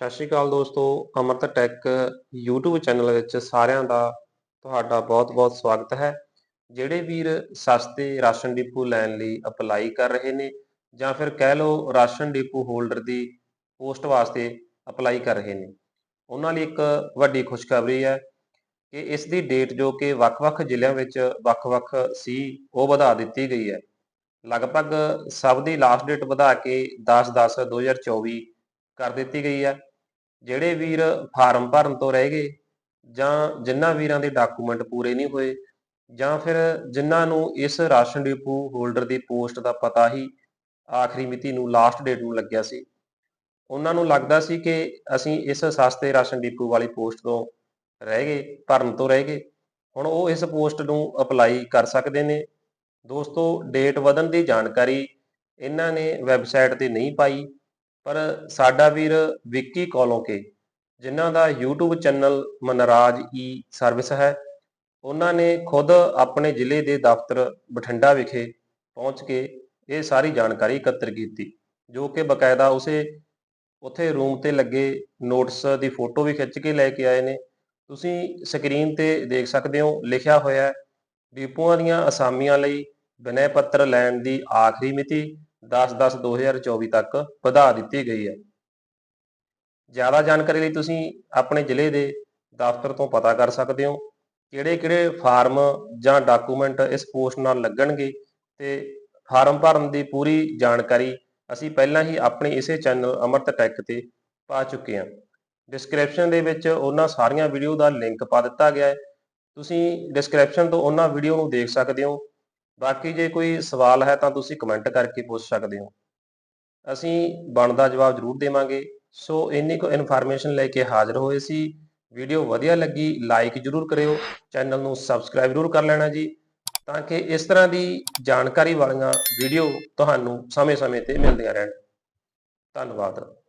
ਸਤਿ ਸ਼੍ਰੀ ਅਕਾਲ ਦੋਸਤੋ, ਅਮਰਤ tech YouTube channel ਵਿੱਚ ਸਾਰਿਆਂ ਦਾ ਤੁਹਾਡਾ ਬਹੁਤ-ਬਹੁਤ ਸਵਾਗਤ ਹੈ। ਜਿਹੜੇ ਵੀਰ ਸਸਤੇ ਰਾਸ਼ਨ ਡਿਪੂ ਲੈਣ ਲਈ ਅਪਲਾਈ ਕਰ ਰਹੇ ਨੇ ਜਾਂ ਫਿਰ ਕਹਿ ਲਓ ਰਾਸ਼ਨ ਡਿਪੂ ਹੋਲਡਰ ਦੀ ਪੋਸਟ ਵਾਸਤੇ ਅਪਲਾਈ ਕਰ ਰਹੇ ਨੇ, ਉਹਨਾਂ ਲਈ ਇੱਕ ਵੱਡੀ ਖੁਸ਼ਖਬਰੀ ਹੈ ਕਿ ਇਸ ਦੀ ਡੇਟ ਜੋ ਕਿ ਵੱਖ-ਵੱਖ ਜ਼ਿਲ੍ਹਿਆਂ ਵਿੱਚ ਵੱਖ-ਵੱਖ ਸੀ, ਉਹ ਵਧਾ ਦਿੱਤੀ ਗਈ ਹੈ। ਲਗਭਗ ਸਭ ਦੀ ਲਾਸਟ ਡੇਟ ਵਧਾ ਕੇ 10/10/2024 ਕਰ ਦਿੱਤੀ ਗਈ ਹੈ ਜਿਹੜੇ ਵੀਰ ਫਾਰਮ ਭਰਨ ਤੋਂ ਰਹਿ ਗਏ ਜਾਂ ਜਿਨ੍ਹਾਂ ਵੀਰਾਂ ਦੇ ਡਾਕੂਮੈਂਟ ਪੂਰੇ ਨਹੀਂ ਹੋਏ ਜਾਂ ਫਿਰ ਜਿਨ੍ਹਾਂ ਨੂੰ ਇਸ ਰਾਸ਼ਨ ਡਿਪੂ ਹੋਲਡਰ ਦੀ ਪੋਸਟ ਦਾ ਪਤਾ ਹੀ ਆਖਰੀ ਮਿਤੀ ਨੂੰ ਲਾਸਟ ਡੇਟ ਨੂੰ ਲੱਗਿਆ ਸੀ, ਉਹਨਾਂ ਨੂੰ ਲੱਗਦਾ ਸੀ ਕਿ ਅਸੀਂ ਇਸ ਸਸਤੇ ਰਾਸ਼ਨ ਡਿਪੂ ਵਾਲੀ ਪੋਸਟ ਤੋਂ ਰਹਿ ਗਏ, ਭਰਨ ਤੋਂ ਰਹਿ ਗਏ। ਹੁਣ ਉਹ ਇਸ ਪੋਸਟ ਨੂੰ ਅਪਲਾਈ ਕਰ ਸਕਦੇ ਨੇ। ਦੋਸਤੋ ਡੇਟ ਵਧਣ ਦੀ ਜਾਣਕਾਰੀ ਇਹਨਾਂ ਨੇ ਵੈਬਸਾਈਟ ਤੇ ਨਹੀਂ ਪਾਈ। ਪਰ ਸਾਡਾ ਵੀਰ ਵਿੱਕੀ ਕੋਲੋਂਕੇ, ਜਿਨ੍ਹਾਂ ਦਾ YouTube channel Manraj E service ਹੈ, ਉਹਨਾਂ ਨੇ ਖੁਦ ਆਪਣੇ ਜ਼ਿਲ੍ਹੇ ਦੇ ਦਫ਼ਤਰ ਬਠਿੰਡਾ ਵਿਖੇ ਪਹੁੰਚ ਕੇ ਇਹ ਸਾਰੀ ਜਾਣਕਾਰੀ ਇਕੱਤਰ ਕੀਤੀ, ਜੋ ਕਿ ਬਕਾਇਦਾ ਉਸੇ ਉੱਥੇ ਰੂਮ ਤੇ ਲੱਗੇ ਨੋਟਸ ਦੀ ਫੋਟੋ ਵੀ ਖਿੱਚ ਕੇ ਲੈ ਕੇ ਆਏ ਨੇ। ਤੁਸੀਂ ਸਕਰੀਨ ਤੇ ਦੇਖ ਸਕਦੇ ਹੋ, ਲਿਖਿਆ ਹੋਇਆ ਹੈ ਡਿਪੂਆਂ ਦੀਆਂ ਅਸਾਮੀਆਂ ਲਈ ਬਿਨੈ ਪੱਤਰ ਲੈਣ ਦੀ ਆਖਰੀ ਮਿਤੀ 10/10/2024 ਤੱਕ ਵਧਾ ਦਿੱਤੀ ਗਈ ਹੈ। ਜ਼ਿਆਦਾ ਜਾਣਕਾਰੀ ਲਈ ਤੁਸੀਂ ਆਪਣੇ ਜ਼ਿਲ੍ਹੇ ਦੇ ਦਫ਼ਤਰ ਤੋਂ ਪਤਾ ਕਰ ਸਕਦੇ ਹੋ ਕਿਹੜੇ-ਕਿਹੜੇ ਫਾਰਮ ਜਾਂ ਡਾਕੂਮੈਂਟ ਇਸ ਪੋਸਟ ਨਾਲ ਲੱਗਣਗੇ ਤੇ ਫਾਰਮ ਭਰਨ ਦੀ ਪੂਰੀ ਜਾਣਕਾਰੀ ਅਸੀਂ ਪਹਿਲਾਂ ਹੀ ਆਪਣੇ ਇਸੇ ਚੈਨਲ ਅਮਰਤ ਟੈਕ ਤੇ ਪਾ ਚੁੱਕੇ ਹਾਂ। ਡਿਸਕ੍ਰਿਪਸ਼ਨ ਦੇ ਵਿੱਚ ਉਹਨਾਂ ਸਾਰੀਆਂ ਵੀਡੀਓ ਦਾ ਲਿੰਕ ਪਾ ਦਿੱਤਾ ਗਿਆ ਹੈ। ਤੁਸੀਂ ਡਿਸਕ੍ਰਿਪਸ਼ਨ ਤੋਂ ਉਹਨਾਂ ਵੀਡੀਓ ਨੂੰ ਦੇਖ ਸਕਦੇ ਹੋ ਬਾਕੀ ਜੇ ਕੋਈ ਸਵਾਲ ਹੈ ਤਾਂ ਤੁਸੀਂ ਕਮੈਂਟ ਕਰਕੇ ਪੁੱਛ ਸਕਦੇ ਹੋ। ਅਸੀਂ ਬਣਦਾ ਜਵਾਬ ਜ਼ਰੂਰ ਦੇਵਾਂਗੇ। ਸੋ ਇੰਨੀ ਕੁ ਇਨਫੋਰਮੇਸ਼ਨ ਲੈ ਕੇ ਹਾਜ਼ਰ ਹੋਏ ਸੀ। ਵੀਡੀਓ ਵਧੀਆ ਲੱਗੀ ਲਾਈਕ ਜ਼ਰੂਰ ਕਰਿਓ। ਚੈਨਲ ਨੂੰ ਸਬਸਕ੍ਰਾਈਬ ਜ਼ਰੂਰ ਕਰ ਲੈਣਾ ਜੀ। ਤਾਂ ਕਿ ਇਸ ਤਰ੍ਹਾਂ ਦੀ ਜਾਣਕਾਰੀ ਵਾਲੀਆਂ ਵੀਡੀਓ ਤੁਹਾਨੂੰ ਸਮੇਂ-ਸਮੇਂ ਤੇ ਮਿਲਦੀਆਂ ਰਹਿਣ। ਧੰਨਵਾਦ।